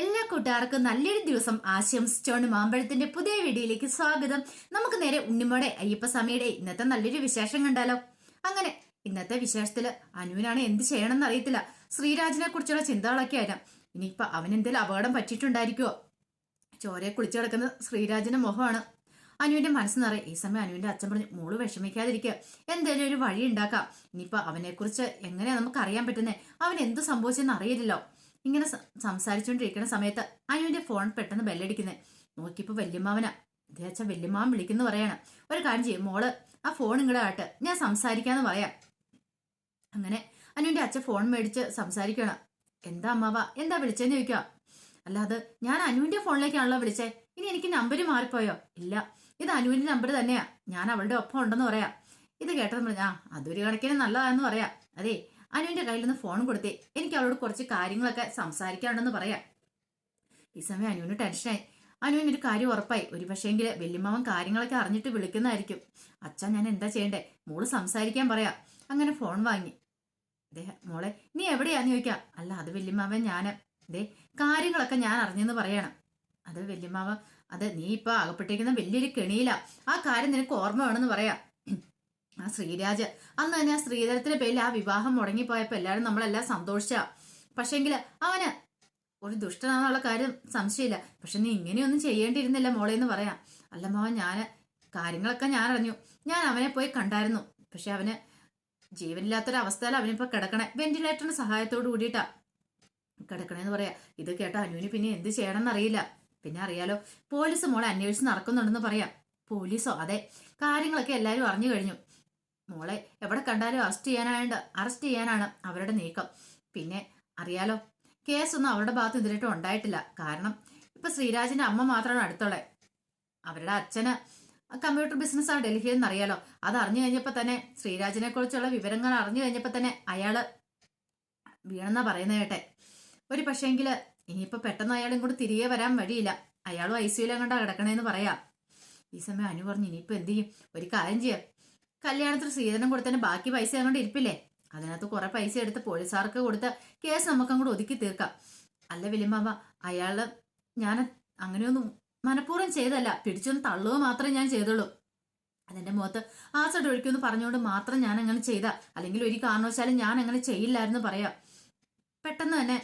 എല്ലാ കൂട്ടുകാർക്കും നല്ലൊരു ദിവസം ആശംസിച്ചോണ്ട് മാമ്പഴത്തിന്റെ പുതിയ വീഡിയോയിലേക്ക് സ്വാഗതം. നമുക്ക് നേരെ ഉണ്ണിമോടെ അയ്യപ്പസ്വാമിയുടെ ഇന്നത്തെ നല്ലൊരു വിശേഷം കണ്ടാലോ? അങ്ങനെ ഇന്നത്തെ വിശേഷത്തിൽ അനുവിനാണ് എന്ത് ചെയ്യണമെന്ന് അറിയത്തില്ല. ശ്രീരാജിനെ കുറിച്ചുള്ള ചിന്തകളൊക്കെ ആയിരുന്നു. ഇനിയിപ്പൊ അവൻ എന്തെങ്കിലും അപകടം പറ്റിയിട്ടുണ്ടായിരിക്കുമോ ചോരയെ കുളിച്ചു കിടക്കുന്ന ശ്രീരാജിന്റെ മുഖമാണ്. അനുവിന്റെ മനസ്സ് നിറയെ. ഈ സമയം അനുവിന്റെ അച്ഛൻ പറഞ്ഞു മോൾ വിഷമിക്കാതിരിക്കുക എന്തേലും ഒരു വഴി ഉണ്ടാക്കാം. ഇനിയിപ്പൊ അവനെ കുറിച്ച് എങ്ങനെയാ നമുക്ക് അറിയാൻ പറ്റുന്നേ? അവൻ എന്ത് സംഭവിച്ചെന്ന് അറിയില്ലല്ലോ. ഇങ്ങനെ സംസാരിച്ചുകൊണ്ടിരിക്കുന്ന സമയത്ത് അനുവിന്റെ ഫോൺ പെട്ടെന്ന് ബെല്ലടിക്കുന്നത് നോക്കിയപ്പോ വല്യമ്മാവനാ. ഇതേച്ച വല്യമ്മാവൻ വിളിക്കുന്നു പറയണം. ഒരു കാര്യം ചെയ്യും മോൾ ആ ഫോൺ ഇങ്ങടെ ആട്ട് ഞാൻ സംസാരിക്കാന്ന് പറയാം. അങ്ങനെ അനുവിന്റെ അച്ഛൻ ഫോൺ മേടിച്ച് സംസാരിക്കണം എന്താ അമ്മാവ? എന്താ വിളിച്ചെന്ന് ചോദിക്കുക അല്ലാതെ ഞാൻ അനുവിന്റെ ഫോണിലേക്കാണല്ലോ വിളിച്ചേ. ഇനി എനിക്ക് നമ്പർ മാറിപ്പോയോ? ഇല്ല. ഇത് അനുവിന്റെ നമ്പർ തന്നെയാ. ഞാൻ അവളുടെ ഒപ്പം ഉണ്ടെന്ന് പറയാം. ഇത് കേട്ടതെന്ന് പറഞ്ഞാ അതൊരു കണക്കിന് നല്ലതാണെന്ന് പറയാം. അതെ അനുവിന്റെ കയ്യിൽ നിന്ന് ഫോൺ കൊടുത്തേ. എനിക്ക് അവളോട് കുറച്ച് കാര്യങ്ങളൊക്കെ സംസാരിക്കാനുണ്ടെന്ന് പറയാം ഈ സമയം അനുവിന് ടെൻഷനായി അനുവിന് ഒരു കാര്യം ഉറപ്പായി. ഒരു പക്ഷേങ്കിൽ വല്യമ്മാവൻ കാര്യങ്ങളൊക്കെ അറിഞ്ഞിട്ട് വിളിക്കുന്നതായിരിക്കും. അച്ഛൻ ഞാൻ എന്താ ചെയ്യണ്ടേ? മോൾ സംസാരിക്കാൻ പറയാം. അങ്ങനെ ഫോൺ വാങ്ങി. ദേ മോളെ നീ എവിടെയാന്ന് ചോദിക്കാം? അല്ല അത് വല്യമ്മാവൻ ഞാൻ ദേ കാര്യങ്ങളൊക്കെ ഞാൻ അറിഞ്ഞെന്ന് പറയണം. അത് വല്യമ്മാവ അത് നീ ഇപ്പൊ അകപ്പെട്ടിരിക്കുന്ന വലിയൊരു കെണിയില. ആ കാര്യം നിനക്ക് ഓർമ്മ വേണമെന്ന് പറയാം. ആ ശ്രീരാജ് അന്ന് തന്നെ ആ ശ്രീധരത്തിന്റെ പേരിൽ ആ വിവാഹം മുടങ്ങിപ്പോയപ്പോ എല്ലാവരും നമ്മളെല്ലാം സന്തോഷിച്ച. പക്ഷെങ്കിൽ അവന് ഒരു ദുഷ്ടനാണെന്നുള്ള കാര്യം സംശയമില്ല. പക്ഷെ നീ ഇങ്ങനെയൊന്നും ചെയ്യേണ്ടിയിരുന്നില്ല മോളെ എന്ന് പറയാം. അല്ല മോൻ ഞാൻ കാര്യങ്ങളൊക്കെ ഞാൻ അറിഞ്ഞു ഞാൻ അവനെ പോയി കണ്ടായിരുന്നു. പക്ഷെ അവന് ജീവനില്ലാത്തൊരവസ്ഥയിൽ അവനിപ്പോ കിടക്കണേ. വെന്റിലേറ്ററിന്റെ സഹായത്തോട് കൂടിയിട്ടാ കിടക്കണേന്ന് പറയാ. ഇത് കേട്ട അനുവിന് പിന്നെ എന്ത് ചെയ്യണമെന്ന് അറിയില്ല പിന്നെ അറിയാലോ പോലീസ് മോളെ അന്വേഷിച്ച് നടക്കുന്നുണ്ടെന്ന് പറയാം. പോലീസോ അതെ. കാര്യങ്ങളൊക്കെ എല്ലാരും അറിഞ്ഞു കഴിഞ്ഞു. മോളെ എവിടെ കണ്ടാലും അറസ്റ്റ് ചെയ്യാനായണ്ട് അറസ്റ്റ് ചെയ്യാനാണ് അവരുടെ നീക്കം. പിന്നെ അറിയാലോ കേസൊന്നും അവരുടെ ഭാഗത്ത് ഇതിലിട്ടും ഉണ്ടായിട്ടില്ല. കാരണം ഇപ്പൊ ശ്രീരാജിന്റെ അമ്മ മാത്രമാണ് അടുത്തുള്ളത് അവരുടെ അച്ഛന് കമ്പ്യൂട്ടർ ബിസിനസ്സാണ് ഡൽഹിയിൽ നിന്ന് അറിയാലോ അത് അറിഞ്ഞു കഴിഞ്ഞപ്പോ തന്നെ ശ്രീരാജിനെ കുറിച്ചുള്ള വിവരങ്ങൾ അറിഞ്ഞു കഴിഞ്ഞപ്പോ തന്നെ അയാൾ വീണെന്നാ പറയുന്നത് കേട്ടെ. ഒരു പക്ഷേങ്കിൽ ഇനിയിപ്പോ പെട്ടെന്ന് അയാളും ഇങ്ങോട്ട് തിരികെ വരാൻ വഴിയില്ല. അയാളും ഐ സിയുലും കണ്ടാ കിടക്കണേന്ന് പറയാം. ഈ സമയം അനു പറഞ്ഞു ഇനിയിപ്പോ എന്ത് ചെയ്യും? ഒരു കാര്യം ചെയ്യാം. കല്യാണത്തിന് സ്വീകരണം കൊടുത്തതിന് ബാക്കി പൈസ അങ്ങോട്ട് ഇരിപ്പില്ലേ? അതിനകത്ത് കുറെ പൈസ എടുത്ത് പോലീസുകാർക്ക് കൊടുത്ത് കേസ് നമുക്ക് അങ്ങോട്ട് ഒതുക്കി തീർക്കാം. അല്ല വലിയമ്മാവ അയാൾ ഞാൻ അങ്ങനെയൊന്നും മനഃപൂർവം ചെയ്തല്ല പിടിച്ചൊന്ന് തള്ളുക മാത്രമേ ഞാൻ ചെയ്തുള്ളൂ. അതെന്റെ മുഖത്ത് ആസിഡ് ഒഴിക്കുമെന്ന് പറഞ്ഞുകൊണ്ട് മാത്രം ഞാൻ അങ്ങനെ ചെയ്ത. അല്ലെങ്കിൽ ഒരു കാരണവശാലും ഞാൻ അങ്ങനെ ചെയ്യില്ലായിരുന്നു പറയാം. പെട്ടെന്ന് തന്നെ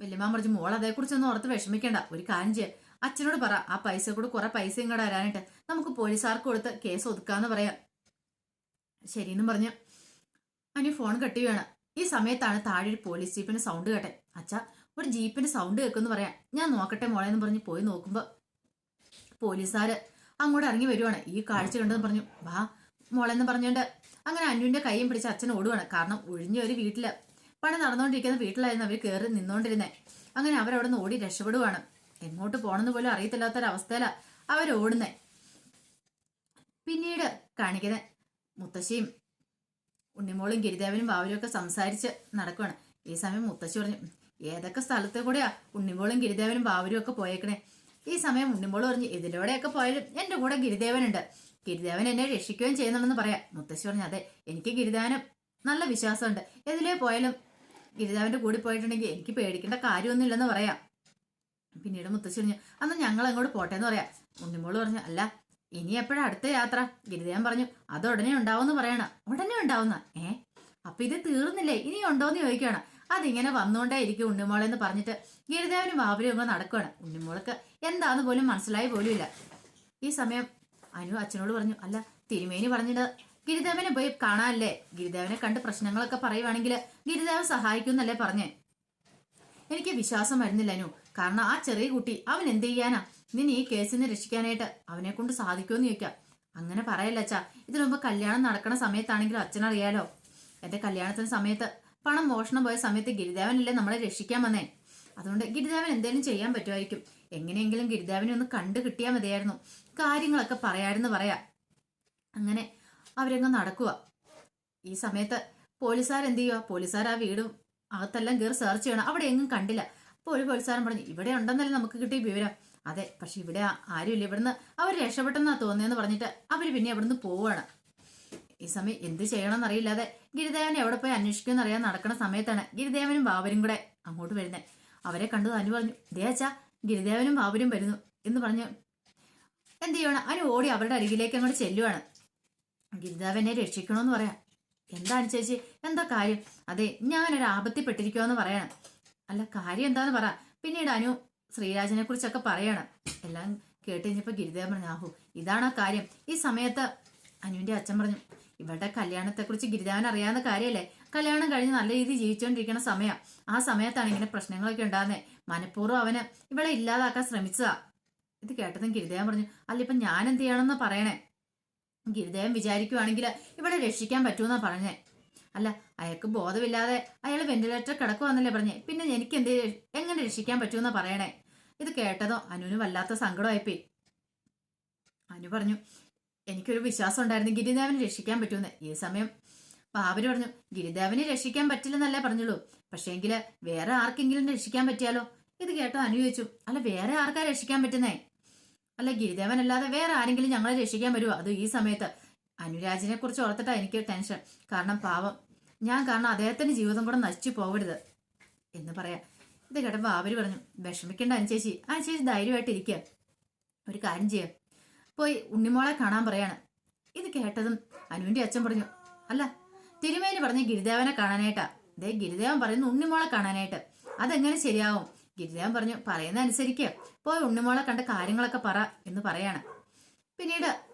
വല്യമ്മ പറഞ്ഞു മോൾ അതേക്കുറിച്ചൊന്നും ഓർത്ത് വിഷമിക്കേണ്ട. ഒരു കാര്യം അച്ഛനോട് പറ. ആ പൈസ കൂടെ കുറെ പൈസയും കൂടെ വരാനായിട്ട് നമുക്ക് പോലീസുകാർക്ക് കൊടുത്ത് കേസ് ഒതുക്കാന്ന് പറയാം. ശരിയെന്നും പറഞ്ഞു. അനു ഫോൺ കട്ടി വേണം ഈ സമയത്താണ് താഴെ ഒരു പോലീസ് ജീപ്പിന്റെ സൗണ്ട് കേട്ടെ. അച്ഛാ ഒരു ജീപ്പിന്റെ സൗണ്ട് കേൾക്കുമെന്ന് പറയാം. ഞാൻ നോക്കട്ടെ മോളെ എന്ന് പറഞ്ഞ് പോയി നോക്കുമ്പോ പോലീസുകാര് അങ്ങോട്ട് ഇറങ്ങി വരുവാണ്. ഈ കാഴ്ച കണ്ടെന്ന് പറഞ്ഞു. വാ മോളെന്ന് പറഞ്ഞുകൊണ്ട് അങ്ങനെ അനുവിന്റെ കൈയും പിടിച്ച് അച്ഛൻ ഓടുവാണ്. കാരണം ഒഴിഞ്ഞ ഒരു വീട്ടിൽ പണി നടന്നുകൊണ്ടിരിക്കുന്ന വീട്ടിലായിരുന്നു അവർ കയറി നിന്നോണ്ടിരുന്നേ. അങ്ങനെ അവരവിടെ നിന്ന് ഓടി രക്ഷപ്പെടുവാണ്. എങ്ങോട്ട് പോണെന്ന് പോലും അറിയത്തില്ലാത്തൊരവസ്ഥയിലാ അവരോടുന്നേ പിന്നീട് കാണിക്കുന്ന മുത്തശ്ശിയും ഉണ്ണിമോളും ഗിരിദേവനും ബാവരും സംസാരിച്ച് നടക്കുവാണ്. ഈ സമയം മുത്തശ്ശി പറഞ്ഞു ഏതൊക്കെ സ്ഥലത്ത് കൂടെയാ ഉണ്ണിമോളും ഗിരിദേവനും ബാവരും ഒക്കെ പോയേക്കണേ? ഈ സമയം ഉണ്ണിമോൾ പറഞ്ഞു ഇതിലൂടെയൊക്കെ പോയാലും എന്റെ കൂടെ ഗിരിദേവനുണ്ട്. ഗിരിദേവൻ എന്നെ രക്ഷിക്കുകയും ചെയ്യുന്നുണ്ടെന്ന് പറയാം. മുത്തശ്ശി പറഞ്ഞു അതെ എനിക്ക് ഗിരിദേവനും നല്ല വിശ്വാസമുണ്ട്. എതിലേ പോയാലും ഗിരിദേവന്റെ കൂടി പോയിട്ടുണ്ടെങ്കിൽ എനിക്ക് പേടിക്കേണ്ട കാര്യമൊന്നുമില്ലെന്ന് പറയാം. പിന്നീട് മുത്തശ്ശി പറഞ്ഞു അന്ന് ഞങ്ങൾ അങ്ങോട്ട് പോട്ടെ എന്ന് പറയാം. ഉണ്ണിമോൾ പറഞ്ഞു അല്ല ഇനി എപ്പോഴാ അടുത്ത യാത്ര? ഗിരിദേവൻ പറഞ്ഞു അത് ഉടനെ ഉണ്ടാവുമെന്ന് പറയണ. ഉടനെ ഉണ്ടാവുന്ന? ഏ? അപ്പൊ ഇത് തീർന്നില്ലേ? ഇനി ഉണ്ടോന്ന് ചോദിക്കുകയാണ്. അതിങ്ങനെ വന്നുകൊണ്ടേ ഇരിക്കും ഉണ്ണിമോളെന്ന് പറഞ്ഞിട്ട് ഗിരിദേവനും ബാബരും ഒക്കെ നടക്കുകയാണ് ഉണ്ണിമോൾക്ക് എന്താന്ന് പോലും മനസ്സിലായി പോലുമില്ല. ഈ സമയം അനു അച്ഛനോട് പറഞ്ഞു അല്ല തിരുമേനി പറഞ്ഞിട്ട് ഗിരിദേവനെ പോയി കാണാനല്ലേ? ഗിരിദേവനെ കണ്ട് പ്രശ്നങ്ങളൊക്കെ പറയുവാണെങ്കിൽ ഗിരിദേവൻ സഹായിക്കും എന്നല്ലേ പറഞ്ഞേ? എനിക്ക് വിശ്വാസം വരുന്നില്ല അനു. കാരണം ആ ചെറിയ കുട്ടി അവൻ എന്ത് ചെയ്യാനാ? നിന്നെ ഈ കേസിനെ രക്ഷിക്കാനായിട്ട് അവനെ കൊണ്ട് സാധിക്കുമെന്ന് ചോദിക്കാം. അങ്ങനെ പറയല്ല അച്ഛാ. ഇതിനു മുമ്പ് കല്യാണം നടക്കുന്ന സമയത്താണെങ്കിലും അച്ഛനറിയാലോ എന്റെ കല്യാണത്തിന് സമയത്ത് പണം മോഷണം പോയ സമയത്ത് ഗിരിദേവനല്ലേ നമ്മളെ രക്ഷിക്കാൻ വന്നേ. അതുകൊണ്ട് ഗിരിദേവൻ എന്തെങ്കിലും ചെയ്യാൻ പറ്റുമായിരിക്കും. എങ്ങനെയെങ്കിലും ഗിരിദേവനെ ഒന്ന് കണ്ടു കിട്ടിയാൽ മതിയായിരുന്നു. കാര്യങ്ങളൊക്കെ പറയായിരുന്നു പറയാ. അങ്ങനെ അവരങ്ങ് നടക്കുക ഈ സമയത്ത് പോലീസുകാർ എന്ത് ചെയ്യുക പോലീസുകാർ ആ വീടും അകത്തെല്ലാം കയറി സെർച്ച് ചെയ്യണം. അവിടെ എങ്ങും കണ്ടില്ല. അപ്പോൾ ഒരു പ്രോത്സാഹനം പറഞ്ഞു ഇവിടെ ഉണ്ടെന്നല്ലേ നമുക്ക് കിട്ടിയ വിവരം. അതെ പക്ഷെ ഇവിടെ ആരുമില്ല. ഇവിടുന്ന് അവർ രക്ഷപ്പെട്ടെന്നാ തോന്നിയെന്ന് പറഞ്ഞിട്ട് അവർ പിന്നെ അവിടുന്ന് പോവാണ്. ഈ സമയം എന്ത് ചെയ്യണമെന്ന് അറിയില്ലാതെ ഗിരിദേവൻ എവിടെ പോയി അന്വേഷിക്കുമെന്ന് അറിയാൻ നടക്കുന്ന സമയത്താണ് ഗിരിദേവനും ബാബരും കൂടെ അങ്ങോട്ട് വരുന്നത് അവരെ കണ്ടു അനു പറഞ്ഞു ദേ അച്ഛാ ഗിരിദേവനും ബാബരും വരുന്നു എന്ന് പറഞ്ഞു എന്ത് ചെയ്യണം? അനു ഓടി അവരുടെ അരികിലേക്ക് അങ്ങോട്ട് ചെല്ലുവാണ്. ഗിരിദേവനെ രക്ഷിക്കണമെന്ന് പറയാം. എന്താണ് ചേച്ചി എന്താ കാര്യം? അതെ ഞാനൊരു ആപത്തിപ്പെട്ടിരിക്കുമെന്ന് പറയണം. അല്ല കാര്യം എന്താന്ന് പറ. പിന്നീട് അനു ശ്രീരാജനെ കുറിച്ചൊക്കെ പറയണം. എല്ലാം കേട്ട് കഴിഞ്ഞപ്പോ ഗിരിദേവൻ പറഞ്ഞു ആഹു ഇതാണ് ആ കാര്യം. ഈ സമയത്ത് അനുവിന്റെ അച്ഛൻ പറഞ്ഞു ഇവരുടെ കല്യാണത്തെക്കുറിച്ച് ഗിരിദേവൻ അറിയാവുന്ന കാര്യമല്ലേ കല്യാണം കഴിഞ്ഞ് നല്ല രീതിയിൽ ജീവിച്ചുകൊണ്ടിരിക്കുന്ന സമയം. ആ സമയത്താണ് ഇങ്ങനെ പ്രശ്നങ്ങളൊക്കെ ഉണ്ടാകുന്നത് മനഃപൂർവം അവന് ഇവളെ ഇല്ലാതാക്കാൻ ശ്രമിച്ചതാ. ഇത് കേട്ടതും ഗിരിദേവൻ പറഞ്ഞു അല്ല ഇപ്പൊ ഞാൻ എന്ത് ചെയ്യണമെന്ന് പറയണേ? ഗിരിദേവൻ വിചാരിക്കുവാണെങ്കിൽ ഇവിടെ രക്ഷിക്കാൻ പറ്റുമെന്നാ പറഞ്ഞേ. അല്ല അയാൾക്ക് ബോധമില്ലാതെ അയാൾ വെന്റിലേറ്റർ കിടക്കുവാന്നല്ലേ പറഞ്ഞേ. പിന്നെ എനിക്ക് എന്ത് എങ്ങനെ രക്ഷിക്കാൻ പറ്റുമെന്നാ പറയണേ? ഇത് കേട്ടതോ? അനുവിന് വല്ലാത്ത സങ്കടമായിപ്പോയി. അനു പറഞ്ഞു എനിക്കൊരു വിശ്വാസം ഉണ്ടായിരുന്നു ഗിരിദേവനെ രക്ഷിക്കാൻ പറ്റുമെന്ന്. ഈ സമയം പാവര് പറഞ്ഞു ഗിരിദേവനെ രക്ഷിക്കാൻ പറ്റില്ലെന്നല്ലേ പറഞ്ഞുള്ളൂ. പക്ഷേങ്കിൽ വേറെ ആർക്കെങ്കിലും രക്ഷിക്കാൻ പറ്റിയാലോ? ഇത് കേട്ടോ അനു ചോദിച്ചു അല്ല വേറെ ആർക്കാ രക്ഷിക്കാൻ പറ്റുന്നേ? അല്ല ഗിരിദേവൻ അല്ലാതെ വേറെ ആരെങ്കിലും ഞങ്ങളെ രക്ഷിക്കാൻ വരുമോ അത് ഈ സമയത്ത് അനുരാജിനെ കുറിച്ച് ഓർത്തിട്ടാ എനിക്ക് ടെൻഷൻ. കാരണം പാവം. ഞാൻ കാരണം അദ്ദേഹത്തിന്റെ ജീവിതം കൂടെ നശിച്ചു പോകരുത് എന്ന് പറയാം. ഇത് കേട്ടപ്പോൾ അവർ പറഞ്ഞു വിഷമിക്കേണ്ട അനുചേച്ചി ചേച്ചി ധൈര്യമായിട്ട് ഇരിക്കുക ഒരു കാര്യം ചെയ്യാം. പോയി ഉണ്ണിമോളെ കാണാൻ പറയാണ്. ഇത് കേട്ടതും അനുവിന്റെ അച്ഛൻ പറഞ്ഞു അല്ല തിരുമേനി പറഞ്ഞ ഗിരിദേവനെ കാണാനായിട്ടാ. ദേ ഗിരിദേവൻ പറയുന്നു ഉണ്ണിമോളെ കാണാനായിട്ട്. അതെങ്ങനെ ശരിയാവും? ഗിരിദേവൻ പറഞ്ഞു പറയുന്ന അനുസരിക്കുക പോയി ഉണ്ണിമോളെ കണ്ട കാര്യങ്ങളൊക്കെ പറ എന്ന് പറയാണ്. പിന്നീട്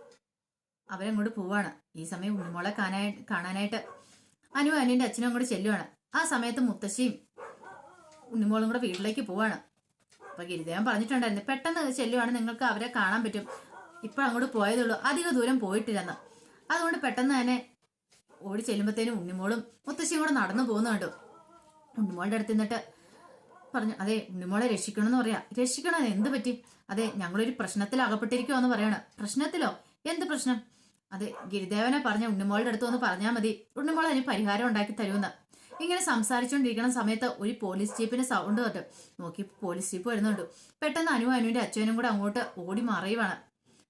അവരങ്ങോട്ട് പോവാണ്. ഈ സമയം ഉണ്ണിമോളെ കാണാനായി കാണാനായിട്ട് അനു അനുവിന്റെ അച്ഛനും അങ്ങോട്ട് ചെല്ലുവാണ്. ആ സമയത്ത് മുത്തശ്ശിയും ഉണ്ണിമോളും കൂടെ വീട്ടിലേക്ക് പോവാണ്. അപ്പൊ ഗിരിദേവൻ പറഞ്ഞിട്ടുണ്ടായിരുന്നു പെട്ടെന്ന് ചെല്ലുവാണ് നിങ്ങൾക്ക് അവരെ കാണാൻ പറ്റും. ഇപ്പൊ അങ്ങോട്ട് പോയതുള്ളൂ അധിക ദൂരം പോയിട്ടില്ലെന്ന്. അതുകൊണ്ട് പെട്ടെന്ന് തന്നെ ഓടി ചെല്ലുമ്പോഴത്തേനും ഉണ്ണിമോളും മുത്തശ്ശിയും കൂടെ നടന്നു പോകുന്നുണ്ട് ഉണ്ണിമോളുടെ അടുത്ത് നിന്നിട്ട് പറഞ്ഞു അതെ ഉണ്ണിമോളെ രക്ഷിക്കണമെന്ന് പറയാ. രക്ഷിക്കണം എന്ത് പറ്റി? അതെ ഞങ്ങളൊരു പ്രശ്നത്തിൽ അകപ്പെട്ടിരിക്കുവാന്ന് പറയാണ്. പ്രശ്നത്തിലോ? എന്ത് പ്രശ്നം? അതെ ഗിരിദേവനെ പറഞ്ഞ ഉണ്ണിമോളുടെ അടുത്ത് വന്ന് പറഞ്ഞാൽ മതി. ഉണ്ണിമോൾ അതിന് പരിഹാരം ഉണ്ടാക്കി തരുമെന്ന്. ഇങ്ങനെ സംസാരിച്ചുകൊണ്ടിരിക്കുന്ന സമയത്ത് ഒരു പോലീസ് ജീപ്പിന് സൗണ്ട് തൊട്ട് നോക്കി പോലീസ് ജീപ്പ് വരുന്നുണ്ട്. പെട്ടെന്ന് അനു അനുവിന്റെ അച്ഛനും കൂടെ അങ്ങോട്ട് ഓടി മറയുവാണ്.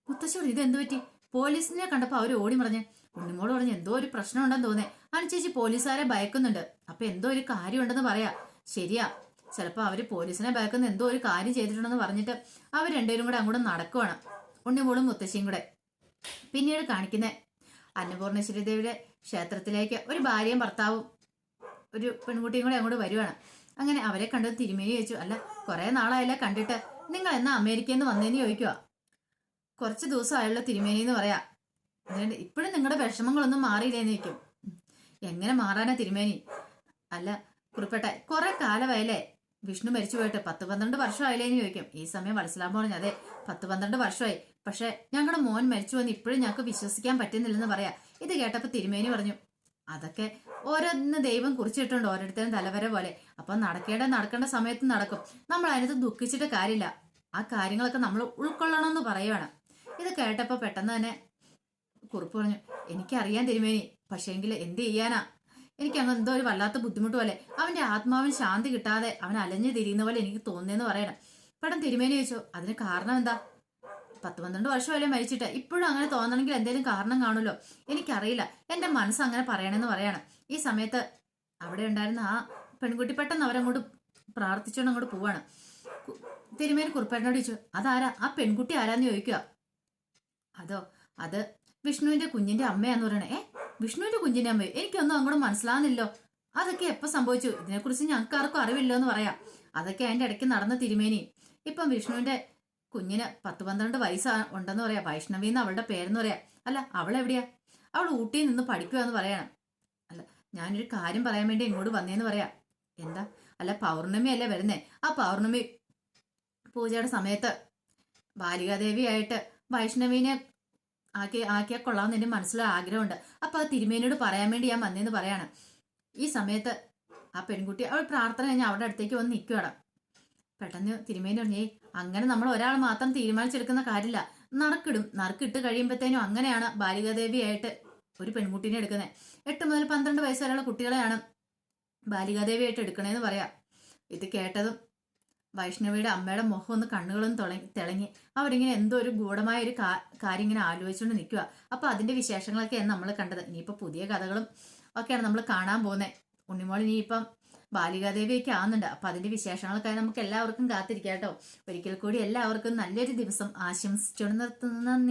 മുത്തശ്ശൂർ ഇത് എന്ത് പറ്റി? പോലീസിനെ കണ്ടപ്പോ അവർ ഓടി മറിഞ്ഞ്. ഉണ്ണിമോൾ പറഞ്ഞ് എന്തോ ഒരു പ്രശ്നം ഉണ്ടെന്ന് തോന്നേ അനുചേച്ചി പോലീസുകാരെ ഭയക്കുന്നുണ്ട്. അപ്പൊ എന്തോ ഒരു കാര്യം ഉണ്ടെന്ന് പറയാ. ശരിയാ. ചിലപ്പോ അവർ പോലീസിനെ ഭയക്കുന്ന എന്തോ ഒരു കാര്യം ചെയ്തിട്ടുണ്ടെന്ന് പറഞ്ഞിട്ട് അവർ രണ്ടുപേരും കൂടെ അങ്ങോട്ട് നടക്കുവാണ്. ഉണ്ണിമോളും മുത്തശ്ശിയും കൂടെ. പിന്നീട് കാണിക്കുന്നത് അന്നപൂർണേശ്വരി ദേവിയുടെ ക്ഷേത്രത്തിലേക്ക് ഒരു ഭാര്യയും ഭർത്താവും ഒരു പെൺകുട്ടിയും കൂടെ അങ്ങോട്ട് വരുവാണ്. അങ്ങനെ അവരെ കണ്ടത് തിരുമേനി ചോദിച്ചു അല്ല കുറെ നാളായല്ലേ കണ്ടിട്ട്. നിങ്ങൾ എന്നാ അമേരിക്കയിൽ നിന്ന് വന്നതെന്ന് ചോദിക്കുക കുറച്ച് ദിവസമായുള്ള തിരുമേനി എന്ന് പറയാ. അതുകൊണ്ട് ഇപ്പോഴും നിങ്ങളുടെ വിഷമങ്ങളൊന്നും മാറിയില്ലേന്ന് ചോദിക്കും. എങ്ങനെ മാറാനാ തിരുമേനി? അല്ല കുറിപ്പെട്ട കുറെ കാലമായല്ലേ. വിഷ്ണു മരിച്ചു പോയിട്ട് പത്ത് പന്ത്രണ്ട് വർഷമായില്ലേന്ന് ചോദിക്കും. ഈ സമയം മനസ്സിലാൻ പറഞ്ഞു അതെ പത്ത് പന്ത്രണ്ട് വർഷമായി. പക്ഷെ ഞങ്ങളുടെ മോൻ മരിച്ചു എന്ന് ഇപ്പോഴും ഞങ്ങൾക്ക് വിശ്വസിക്കാൻ പറ്റുന്നില്ലെന്ന് പറയാ. ഇത് കേട്ടപ്പോ തിരുമേനി പറഞ്ഞു അതൊക്കെ ഓരോന്ന് ദൈവം കുറിച്ചിട്ടുണ്ട് ഓരോരുത്തരും തലവര പോലെ. അപ്പൊ നടക്കേണ്ട നടക്കേണ്ട സമയത്ത് നടക്കും. നമ്മൾ അതിനകത്ത് ദുഃഖിച്ചിട്ട് കാര്യമില്ല. ആ കാര്യങ്ങളൊക്കെ നമ്മൾ ഉൾക്കൊള്ളണമെന്ന് പറയുവാണ്. ഇത് കേട്ടപ്പോ പെട്ടെന്ന് തന്നെ കുറിപ്പ് പറഞ്ഞു എനിക്കറിയാൻ തിരുമേനി പക്ഷേങ്കിൽ എന്ത് ചെയ്യാനാ? എനിക്ക് അങ്ങ് എന്തോ ഒരു വല്ലാത്ത ബുദ്ധിമുട്ട് പോലെ. അവന്റെ ആത്മാവിന് ശാന്തി കിട്ടാതെ അവൻ അലഞ്ഞു തിരിയുന്ന പോലെ എനിക്ക് തോന്നിയെന്ന് പറയണം. പെട്ടെന്ന് തിരുമേനി ചോദിച്ചു അതിന് കാരണം എന്താ? പത്ത് പന്ത്രണ്ട് വർഷമല്ലേ മരിച്ചിട്ട് ഇപ്പോഴും അങ്ങനെ തോന്നണമെങ്കിൽ എന്തെങ്കിലും കാരണം കാണുമല്ലോ? എനിക്കറിയില്ല. എന്റെ മനസ്സ് അങ്ങനെ പറയണമെന്ന് പറയണം. ഈ സമയത്ത് അവിടെ ഉണ്ടായിരുന്ന ആ പെൺകുട്ടി പെട്ടെന്ന് അവരങ്ങോട്ട് പ്രാർത്ഥിച്ചുകൊണ്ട് അങ്ങോട്ട് പോവാണ്. തിരുമേനി കുറുപ്പേട്ടനോട് ചോദിച്ചു അതാരാ? ആ പെൺകുട്ടി ആരാന്ന് ചോദിക്കുക? അതോ അത് വിഷ്ണുവിന്റെ കുഞ്ഞിന്റെ അമ്മയാന്ന് പറയണേ. ഏ? വിഷ്ണുവിന്റെ കുഞ്ഞിന്റെ അമ്മയോ? എനിക്കൊന്നും അങ്ങോട്ട് മനസ്സിലാവുന്നില്ലോ അതൊക്കെ എപ്പോ സംഭവിച്ചു? ഇതിനെക്കുറിച്ച് ഞങ്ങൾക്ക് ആർക്കും അറിവില്ലോ എന്ന് പറയാം. അതൊക്കെ അതിന്റെ ഇടയ്ക്ക് നടന്ന തിരുമേനി. ഇപ്പം വിഷ്ണുവിന്റെ കുഞ്ഞിന് പത്ത് പന്ത്രണ്ട് വയസ്സ് ഉണ്ടെന്ന് പറയാം. വൈഷ്ണവി എന്ന് അവളുടെ പേരെന്ന് പറയാം. അല്ല അവൾ എവിടെയാ അവൾ ഊട്ടിയിൽ നിന്ന് പഠിക്കുവാന്ന് പറയണം. അല്ല ഞാനൊരു കാര്യം പറയാൻ വേണ്ടി ഇങ്ങോട്ട് വന്നേന്ന് പറയാം. എന്താ? അല്ല പൗർണമി അല്ലേ വരുന്നേ? ആ പൗർണമി പൂജയുടെ സമയത്ത് ബാലികാദേവിയായിട്ട് വൈഷ്ണവിനെ ആക്കി ആക്കിയാൽ കൊള്ളാമെന്ന് എന്റെ മനസ്സിൽ ആഗ്രഹമുണ്ട്. അപ്പൊ ആ തിരുമേനോട് പറയാൻ വേണ്ടി ഞാൻ വന്നേന്ന് പറയാണ്. ഈ സമയത്ത് ആ പെൺകുട്ടി അവൾ പ്രാർത്ഥന കഴിഞ്ഞാൽ അവളുടെ അടുത്തേക്ക് വന്ന് നിൽക്കുകയാണ് പെട്ടെന്ന് തിരുമേനി പറഞ്ഞേ അങ്ങനെ നമ്മൾ ഒരാൾ മാത്രം തീരുമാനിച്ചെടുക്കുന്ന കാര്യമില്ല. നറുക്കിടും. നറുക്കിട്ട് കഴിയുമ്പോഴത്തേനും അങ്ങനെയാണ് ബാലികാദേവിയായിട്ട് ഒരു പെൺകുട്ടീനെ എടുക്കുന്നത് എട്ട് മുതൽ പന്ത്രണ്ട് വയസ്സ് വരെയുള്ള കുട്ടികളെയാണ് ബാലികാദേവിയായിട്ട് എടുക്കണേന്ന് പറയാം. ഇത് കേട്ടതും വൈഷ്ണവിയുടെ അമ്മയുടെ മുഖം ഒന്ന് കണ്ണുകളും തുളങ്ങി തിളങ്ങി അവരിങ്ങനെ എന്തോ ഒരു ഗൂഢമായ ഒരു കാര്യം ഇങ്ങനെ ആലോചിച്ചുകൊണ്ട് നിൽക്കുക അപ്പൊ അതിന്റെ വിശേഷങ്ങളൊക്കെയാണ് നമ്മൾ കണ്ടത്. ഇനിയിപ്പോ പുതിയ കഥകളും ഒക്കെയാണ് നമ്മൾ കാണാൻ പോകുന്നത് ഉണ്ണിമോൾ ഇനിയിപ്പം ബാലികാദേവിയൊക്കെ ആവുന്നുണ്ട്. അപ്പൊ അതിന്റെ വിശേഷങ്ങൾക്കായി നമുക്ക് എല്ലാവർക്കും കാത്തിരിക്കാം കേട്ടോ. ഒരിക്കൽ കൂടി എല്ലാവർക്കും നല്ലൊരു ദിവസം ആശംസിച്ചു നിർത്തുന്നു. നന്ദി.